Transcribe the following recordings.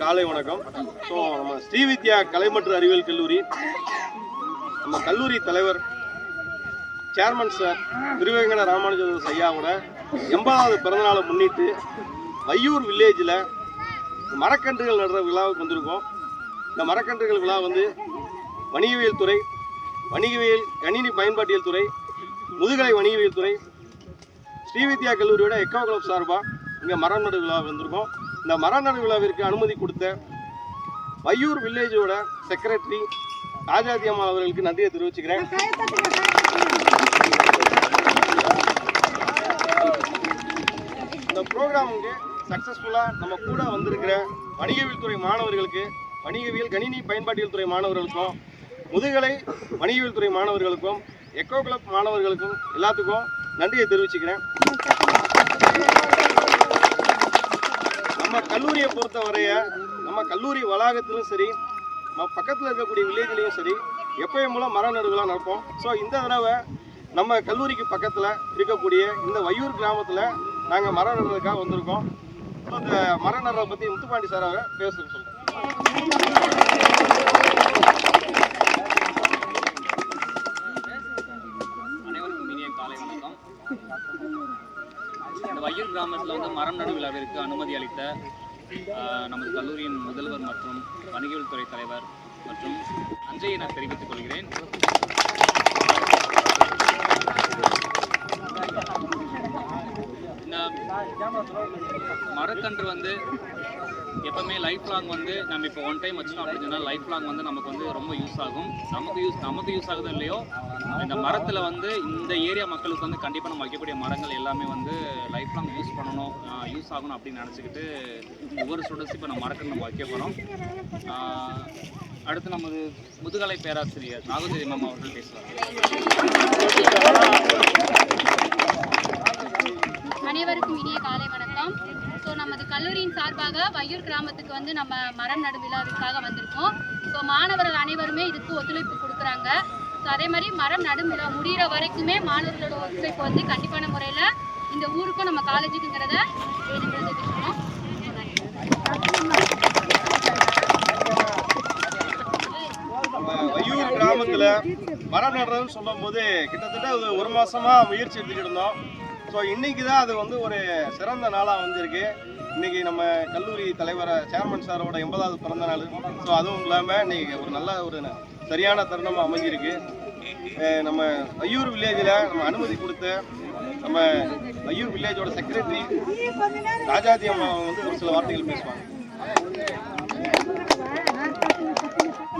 காலை வணக்கம். ஸோ நம்ம ஸ்ரீவித்யா கலை மற்றும் அறிவியல் கல்லூரி நம்ம கல்லூரி தலைவர் சேர்மன் சார் திருவேங்கட ராமானுஜன் ஐயாவோட எண்பதாவது பிறந்தநாளை முன்னிட்டு வையூர் வில்லேஜில் மரக்கன்றுகள் நடுற விழாவுக்கு வந்திருக்கோம். இந்த மரக்கன்றுகள் விழா வந்து வணிகவியல் துறை வணிகவியல் கணினி பயன்பாட்டியல் துறை முதுகலை வணிகவியல் துறை ஸ்ரீவித்யா கல்லூரியோட எக்கோ கிளப் சார்பாக இங்கே மரம் நடு விழா வந்திருக்கோம். இந்த மரநடு விழாவிற்கு அனுமதி கொடுத்த வையூர் வில்லேஜோட செக்ரட்டரி ராஜாதி அம்மா அவர்களுக்கு நன்றியை தெரிவிச்சுக்கிறேன். இந்த ப்ரோக்ராமுக்கு சக்ஸஸ்ஃபுல்லாக நம்ம கூட வந்திருக்கிற வணிகவியல் துறை மாணவர்களுக்கு வணிகவியல் கணினி பயன்பாட்டியல் துறை மாணவர்களுக்கும் முதுகலை வணிகவியல் துறை மாணவர்களுக்கும் எக்கோ கிளப் மாணவர்களுக்கும் எல்லாத்துக்கும் நன்றியை தெரிவிச்சுக்கிறேன். நம்ம கல்லூரியை பொறுத்த வரைய நம்ம கல்லூரி வளாகத்திலும் சரி நம்ம பக்கத்தில் இருக்கக்கூடிய வில்லேஜ்லேயும் சரி எப்பயும் மூலம் மர நடுவுலாம் நடப்போம். ஸோ இந்த தடவை நம்ம கல்லூரிக்கு பக்கத்தில் இருக்கக்கூடிய இந்த வையூர் கிராமத்தில் நாங்கள் மரம் நடுறதுக்காக வந்திருக்கோம். ஸோ இந்த மரம் நடுறதை பற்றி முத்துப்பாண்டி சார் அவரை பேசுகிறேன் சொல்கிறேன் வையூர் கிராமத்தில் வந்து மரம் நடு விழாவிற்கு அனுமதி அளித்த நமது கல்லூரியின் முதல்வர் மற்றும் வணிகவியல் துறை தலைவர் மற்றும் நன்றியை நான் தெரிவித்துக் கொள்கிறேன் இந்த மரக்கன்று வந்து எப்பவுமே லைஃப் லாங் வந்து நம்ம இப்போ ஒன் டைம் வச்சோம் அப்படின்னா லைஃப் லாங் வந்து நமக்கு வந்து ரொம்ப யூஸ் ஆகும். நமக்கு யூஸ் நமக்கு யூஸ் ஆகுதோ இல்லையோ இந்த மரத்தில் வந்து இந்த ஏரியா மக்களுக்கு வந்து கண்டிப்பாக நம்ம வைக்கக்கூடிய மரங்கள் எல்லாமே வந்து லைஃப் லாங் யூஸ் பண்ணணும் யூஸ் ஆகணும் அப்படின்னு நினச்சிக்கிட்டு ஒவ்வொரு ஸ்டூடெண்ட்ஸ் இப்போ நம்ம மரக்கன்று நம்ம வைக்க போகிறோம் அடுத்து நமது முதுகலை பேராசிரியர் நாகதேவி மேம் அவர்கள் பேசுவார். அனைவருக்கும் இனிய காலை வணக்கம். ஸோ நமது கல்லூரியின் சார்பாக வையூர் கிராமத்துக்கு வந்து நம்ம மரம் நடு விழாவிற்காக வந்திருக்கோம். ஸோ மாணவர்கள் அனைவருமே இதுக்கு ஒத்துழைப்பு கொடுக்குறாங்க. ஸோ அதே மாதிரி மரம் நடும் விழா முடிகிற வரைக்குமே மாணவர்களோட ஒத்துழைப்பு வந்து கண்டிப்பான முறையில் இந்த ஊருக்கும் நம்ம காலேஜுக்குங்கிறத வேணுங்கிறத வையூர் கிராமத்தில் மரம் நடுறதுன்னு சொல்லும்போது கிட்டத்தட்ட ஒரு மாசமா முயற்சி எடுத்துக்கிட்டு இருந்தோம். ஸோ இன்னைக்கு தான் அது வந்து ஒரு சிறந்த நாளாக வந்திருக்கு. இன்னைக்கு நம்ம கல்லூரி தலைவர் சேர்மன் சாரோட எண்பதாவது பிறந்த நாள். ஸோ அதுவும் இல்லாமல் இன்னைக்கு ஒரு நல்ல ஒரு சரியான தருணமாக அமைஞ்சிருக்கு. நம்ம ஐயூர் வில்லேஜில் நம்ம அனுமதி கொடுத்த நம்ம ஐயூர் வில்லேஜோட செக்ரட்டரி ராஜாஜி அம்மா வந்து ஒரு சில வார்த்தைகள் பேசுவாங்க.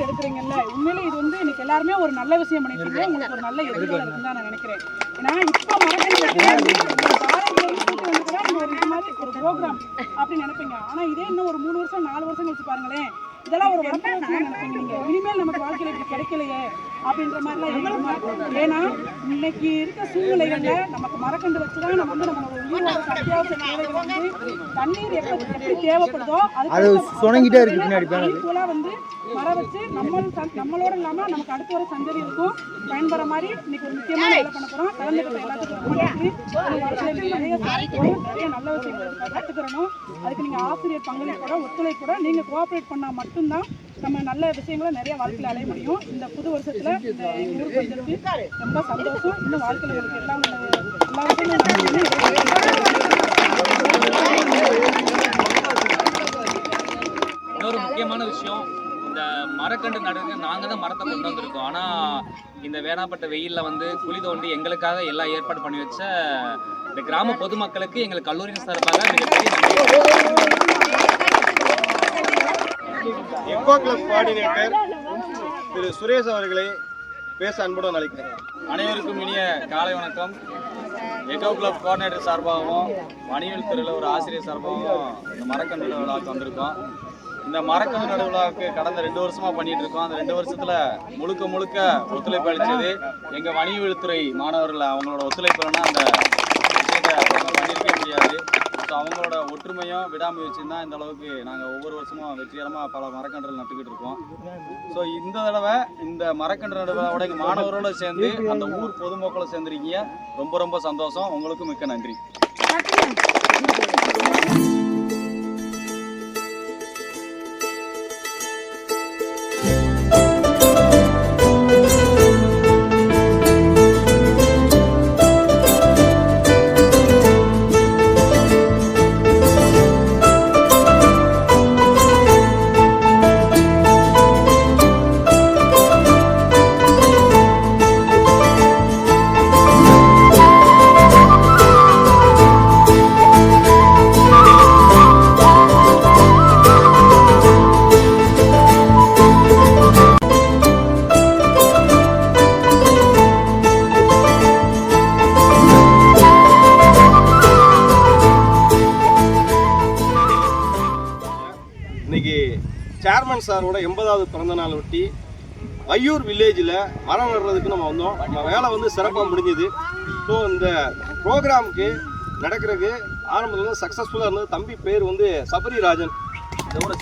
செகண்ட் எடுக்கிறீங்கல்ல? உண்மையிலே இது வந்து இன்னைக்கு எல்லாருமே ஒரு நல்ல விஷயம் பண்ணிருக்கீங்க உங்களுக்கு ஒரு நல்ல எதிர்காலம் இருக்குன்னு தான் நான் நினைக்கிறேன். ஏன்னா இப்போ மரக்கறி ஒரு ப்ரோக்ராம் அப்படின்னு நினைப்பீங்க. ஆனா இதே இன்னும் ஒரு மூணு வருஷம் நாலு வருஷம் கழிச்சு பாருங்களேன். இதெல்லாம் ஒரு வரலாறு நினைப்பீங்க நீங்க. இனிமேல் நமக்கு வாழ்க்கையில இப்படி கிடைக்கலையே அப்படின்ற மாதிரிலாம் இருக்கும். ஏன்னா இன்னைக்கு இருக்க சூழ்நிலைகள்ல நமக்கு மரக்கண்டு வச்சுதான் நம்ம வந்து நம்மளோட உயிரோட அத்தியாவசிய தேவைகள் வந்து தண்ணீர் எப்ப எப்படி தேவைப்படுதோ அது சுணங்கிட்டே இருக்கு பின்னாடி ஈக்குவலா வந்து வர வச்சு நம்ம நம்மளோட இல்லாம நமக்கு அடுத்து வர சந்ததி பயன்படுற பயன்பெற மாதிரி இன்னைக்கு ஒரு முக்கியமான வேலை பண்ண போறோம். கலந்துக்கிட்ட எல்லாத்துக்கும் நிறைய நல்ல விஷயங்கள் கற்றுக்கிறணும் அதுக்கு நீங்க ஆசிரியர் பங்களிப்போட ஒத்துழைப்போட நீங்க கோஆப்ரேட் பண்ணா மட்டும்தான் நம்ம நல்ல விஷயங்களை நிறைய வாழ்க்கையில் அலைய முடியும். இந்த புது வருஷத்துல இந்த ரொம்ப சந்தோஷம். இன்னும் வாழ்க்கையில் உங்களுக்கு எல்லாம் எல்லா விஷயங்களும் இன்னொரு முக்கியமான விஷயம் இந்த மரக்கன்று நடுங்க நாங்கள் தான் மரத்தை கொண்டு வந்திருக்கோம். ஆனால் இந்த வேணாப்பட்ட வெயிலில் வந்து குழி தோண்டி எங்களுக்காக எல்லாம் ஏற்பாடு பண்ணி வச்ச இந்த கிராம பொதுமக்களுக்கு எங்கள் கல்லூரியின் சார்பாக எக்கோ கிளப் கோஆர்டினேட்டர் திரு சுரேஷ் அவர்களை பேச அன்புடன் அழைக்கிறேன். அனைவருக்கும் இனிய காலை வணக்கம். எக்கோ கிளப் கோஆர்டினேட்டர் சார்பாகவும் வணிகவியல் துறையில் ஒரு ஆசிரியர் சார்பாகவும் இந்த மரக்கன்று விழாவுக்கு வந்திருக்கோம். இந்த மரக்கன்று நடுவிழாவுக்கு கடந்த ரெண்டு வருஷமா பண்ணிட்டு இருக்கோம். அந்த ரெண்டு வருஷத்துல முழுக்க முழுக்க ஒத்துழைப்பு அளிச்சது எங்க வணிகத்துறை மாணவர்கள். அவங்களோட ஒத்துழைப்பு அந்த விஷயத்தை பண்ணியிருக்கவே முடியாது. ஸோ அவங்களோட ஒற்றுமையும் விடாமுயற்சியும் தான் இந்த அளவுக்கு நாங்கள் ஒவ்வொரு வருஷமும் வெற்றிகரமாக பல மரக்கன்றுகள் நட்டுக்கிட்டு இருக்கோம். ஸோ இந்த தடவை இந்த மரக்கன்று நடுவோட எங்கள் மாணவரோட சேர்ந்து அந்த ஊர் பொதுமக்களை சேர்ந்துருக்கீங்க. ரொம்ப ரொம்ப சந்தோஷம். உங்களுக்கும் மிக்க நன்றி. சேர்மன் சாரோட எண்பதாவது பிறந்த நாள் ஒட்டி வையூர் வில்லேஜில் மரம் நடுறதுக்கு நம்ம வந்தோம். நம்ம வேலை வந்து சிறப்பாக முடிஞ்சுது. ஸோ இந்த ப்ரோக்ராமுக்கு நடக்கிறதுக்கு ஆரம்பத்தில் வந்து சக்ஸஸ்ஃபுல்லாக இருந்தது. தம்பி பேர் வந்து சபரிராஜன்.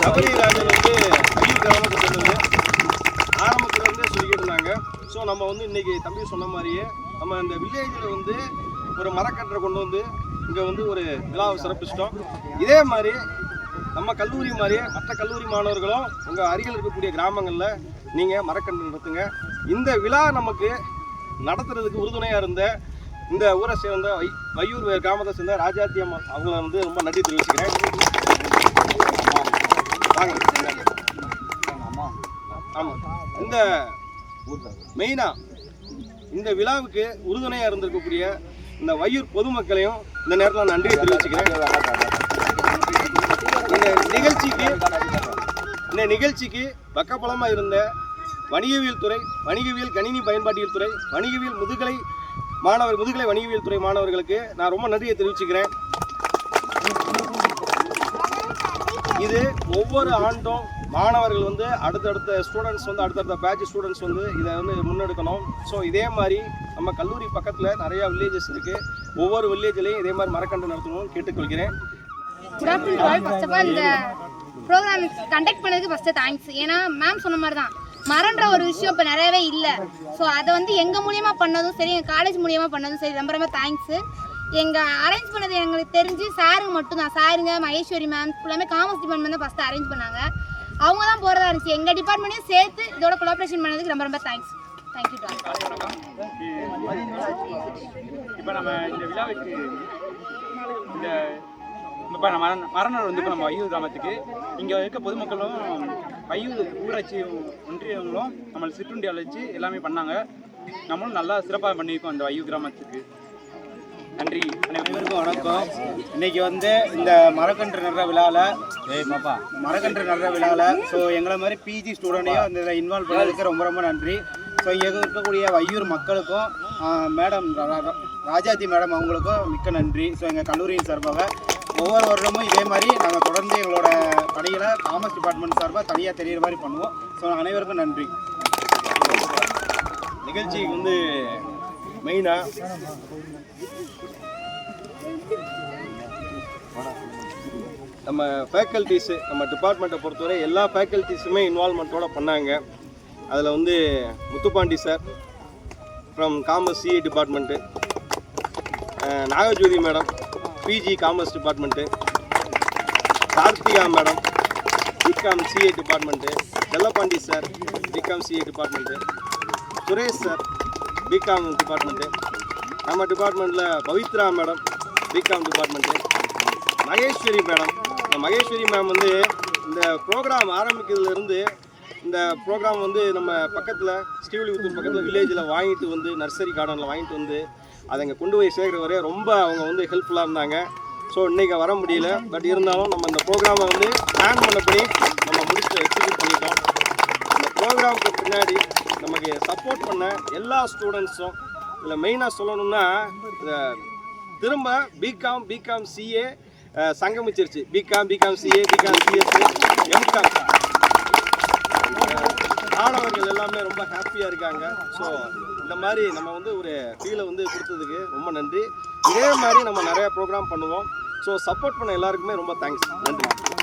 சபரிராஜன் வந்து வையூர் கிராமத்தை சேர்ந்தது ஆரம்பத்தில் இருந்தே சொல்லிக்கிட்டு இருந்தாங்க. ஸோ நம்ம வந்து இன்றைக்கி தம்பி சொன்ன மாதிரியே நம்ம இந்த வில்லேஜில் வந்து ஒரு மரக்கன்றை கொண்டு வந்து இங்கே வந்து ஒரு விழாவை சிறப்பிச்சிட்டோம். இதே மாதிரி நம்ம கல்லூரி மாதிரியே மற்ற கல்லூரி மாணவர்களும் உங்கள் அருகில் இருக்கக்கூடிய கிராமங்களில் நீங்கள் மரக்கன்று நடத்துங்க. இந்த விழா நமக்கு நடத்துறதுக்கு உறுதுணையாக இருந்த இந்த ஊரை சேர்ந்த வை வையூர் கிராமத்தை சேர்ந்த ராஜாத்தி அம்மா அவங்கள வந்து ரொம்ப நன்றி தெரிவிச்சுக்கிறேன். ஆமாம் இந்த மெயினாக இந்த விழாவுக்கு உறுதுணையாக இருந்திருக்கக்கூடிய இந்த வையூர் பொதுமக்களையும் இந்த நேரத்தில் நன்றியை தெரிவிச்சுக்கிறேன். இந்த நிகழ்ச்சிக்கு இந்த நிகழ்ச்சிக்கு பக்கபலமாக இருந்த வணிகவியல் துறை வணிகவியல் கணினி பயன்பாட்டியல் துறை வணிகவியல் முதுகலை மாணவர் முதுகலை வணிகவியல் துறை மாணவர்களுக்கு நான் ரொம்ப நன்றியை தெரிவிச்சுக்கிறேன். இது ஒவ்வொரு ஆண்டும் மாணவர்கள் வந்து அடுத்தடுத்த ஸ்டூடெண்ட்ஸ் வந்து அடுத்தடுத்த பேட்ச் ஸ்டூடெண்ட்ஸ் வந்து இதை வந்து முன்னெடுக்கணும். ஸோ இதே மாதிரி நம்ம கல்லூரி பக்கத்தில் நிறையா வில்லேஜஸ் இருக்குது ஒவ்வொரு வில்லேஜ்லேயும் இதே மாதிரி மரக்கண்டு நடத்தணும்னு கேட்டுக்கொள்கிறேன். Good afternoon all first of all இந்த ப்ரோக்ராம் கண்டக்ட் பண்ணதுக்கு ஃபஸ்ட்டு தேங்க்ஸ் ஏன்னா மேம் சொன்ன மாதிரி தான் மரன்ற ஒரு விஷயம் இப்போ நிறையவே இல்லை. ஸோ அதை வந்து எங்கள் மூலியமாக பண்ணதும் சரி எங்கள் காலேஜ் மூலியமாக பண்ணதும் சரி ரொம்ப ரொம்ப தேங்க்ஸு எங்கள் அரேஞ்ச் பண்ணது எங்களுக்கு தெரிஞ்சு சாருங்க மட்டும்தான். சாருங்க மகேஸ்வரி மேம் ஃபுல்லாமே காமர்ஸ் டிபார்ட்மெண்ட் தான் ஃபஸ்ட்டு அரேஞ்ச் பண்ணாங்க. அவங்க தான் போகிறதா இருந்துச்சு எங்கள் டிபார்ட்மெண்ட்டையும் சேர்த்து இதோட கொலாபரேஷன் பண்ணதுக்கு ரொம்ப ரொம்ப தேங்க்ஸ் தேங்க்யூ டாக்டர் இப்போ நம்ம இந்த விழாவுக்கு இந்த இப்போ நம்ம மரணம் வந்து இப்போ நம்ம வையூர் கிராமத்துக்கு. இங்கே இருக்க பொதுமக்களும் வையூர் ஊராட்சி ஒன்றியங்களும் நம்மளை சிற்றுண்டி அழைச்சி எல்லாமே பண்ணாங்க. நம்மளும் நல்லா சிறப்பாக பண்ணியிருக்கோம் இந்த வையூர் கிராமத்துக்கு. நன்றி. அனைவருக்கும் வணக்கம். இன்னைக்கு வந்து இந்த மரக்கன்று நடுற விழாவில் ஏய் பாப்பா மரக்கன்று நடுற விழாவில் ஸோ எங்களை மாதிரி பிஜி ஸ்டூடெண்ட்டையும் இதில் இன்வால்வ் பண்ணதுக்கு ரொம்ப ரொம்ப நன்றி. ஸோ இங்கே இருக்கக்கூடிய வையூர் மக்களுக்கும் மேடம் ராஜாத்தி மேடம் அவங்களுக்கும் மிக்க நன்றி. ஸோ எங்கள் கல்லூரியின் சார்பாக ஒவ்வொரு வருடமும் இதே மாதிரி நாங்கள் தொடர்ந்து எங்களோட பணிகளை காமர்ஸ் டிபார்ட்மெண்ட் சார்பாக தனியாக தெரியிற மாதிரி பண்ணுவோம். ஸோ அனைவருக்கும் நன்றி. நிகழ்ச்சிக்கு வந்து மெயினாக நம்ம ஃபேக்கல்ட்டிஸு நம்ம டிபார்ட்மெண்ட்டை பொறுத்தவரை எல்லா ஃபேக்கல்ட்டிஸுமே இன்வால்மெண்ட்டோடு பண்ணாங்க. அதில் வந்து Muthupandi sir from commerce CA department Nagajothi madam. PG commerce department Karthika madam B Com CA department Sellapandi sir B Com CA department Suresh sir B Com department நம்ம டிபார்ட்மெண்ட்டில் Pavithra madam B Com department Maheswari madam இந்த Maheswari ma'am வந்து இந்த program ஆரம்பிக்கிறதுலேருந்து இந்த program வந்து நம்ம பக்கத்தில் ஸ்ரீவில்லிபுத்தூர் பக்கத்தில் வில்லேஜில் வாங்கிட்டு வந்து நர்சரி கார்டனில் வாங்கிட்டு வந்து அதை இங்கே கொண்டு போய் சேர்க்குற வரையும் ரொம்ப அவங்க வந்து ஹெல்ப்ஃபுல்லாக இருந்தாங்க. ஸோ இன்றைக்கி வர முடியல. பட் இருந்தாலும் நம்ம இந்த ப்ரோக்ராமை வந்து பிளான் பண்ணபடி நம்ம முடிச்சு எக்ஸிக்யூட் பண்ணிட்டோம். இந்த ப்ரோக்ராமுக்கு பின்னாடி நமக்கு சப்போர்ட் பண்ண எல்லா ஸ்டூடெண்ட்ஸும் இதில் மெயினாக சொல்லணும்னா திரும்ப B Com B Com CA சங்கமிச்சிருச்சு. B Com B Com CA B Com CS M Com மாணவர்கள் எல்லாமே ரொம்ப ஹாப்பியாக இருக்காங்க. ஸோ இந்த மாதிரி நம்ம வந்து ஒரு ஃபீலை வந்து கொடுத்ததுக்கு ரொம்ப நன்றி. இதே மாதிரி நம்ம நிறையா ப்ரோக்ராம் பண்ணுவோம். ஸோ சப்போர்ட் பண்ண எல்லாருக்குமே ரொம்ப தேங்க்ஸ் நன்றி.